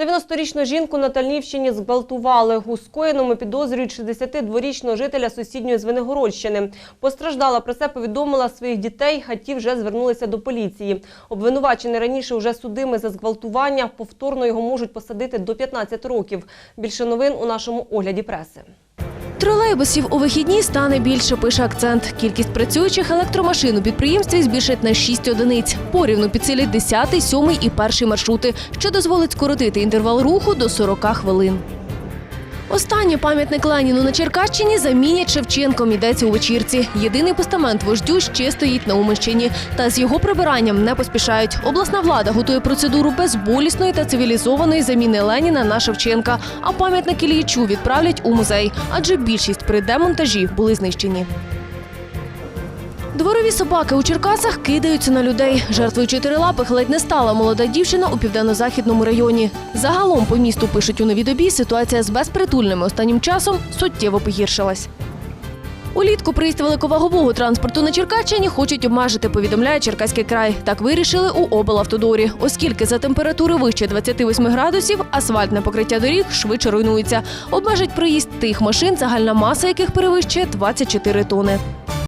90-річну жінку на Тальнівщині зґвалтували. У скоєному підозрюють 62-річного жителя сусідньої Звенигородщини. Постраждала про це повідомила своїх дітей, а ті вже звернулися до поліції. Обвинувачений раніше вже судими за зґвалтування. Повторно його можуть посадити до 15 років. Більше новин у нашому огляді преси. Тролейбусів у вихідні стане більше, пише акцент. Кількість працюючих електромашин у підприємстві збільшать на 6 одиниць. Порівну підсилять 10, 7 і перший маршрути, що дозволить скоротити інтервал руху до 40 хвилин. Останній пам'ятник Леніну на Черкащині замінять Шевченком. Йдеться у вечірці. Єдиний постамент вождю ще стоїть на Умищині. Та з його прибиранням не поспішають. Обласна влада готує процедуру безболісної та цивілізованої заміни Леніна на Шевченка. А пам'ятник Іллічу відправлять у музей, адже більшість при демонтажі були знищені. Дворові собаки у Черкасах кидаються на людей. Жертвою чотирилапих ледь не стала молода дівчина у південно-західному районі. Загалом по місту пишуть у новій добі, ситуація з безпритульними останнім часом суттєво погіршилась. Улітку приїзд великовагового транспорту на Черкащині хочуть обмежити, повідомляє Черкаський край. Так вирішили у облавтодорі, оскільки за температури вище 28 градусів асфальтне покриття доріг швидше руйнується. Обмежать проїзд тих машин, загальна маса яких перевищує 24 тони.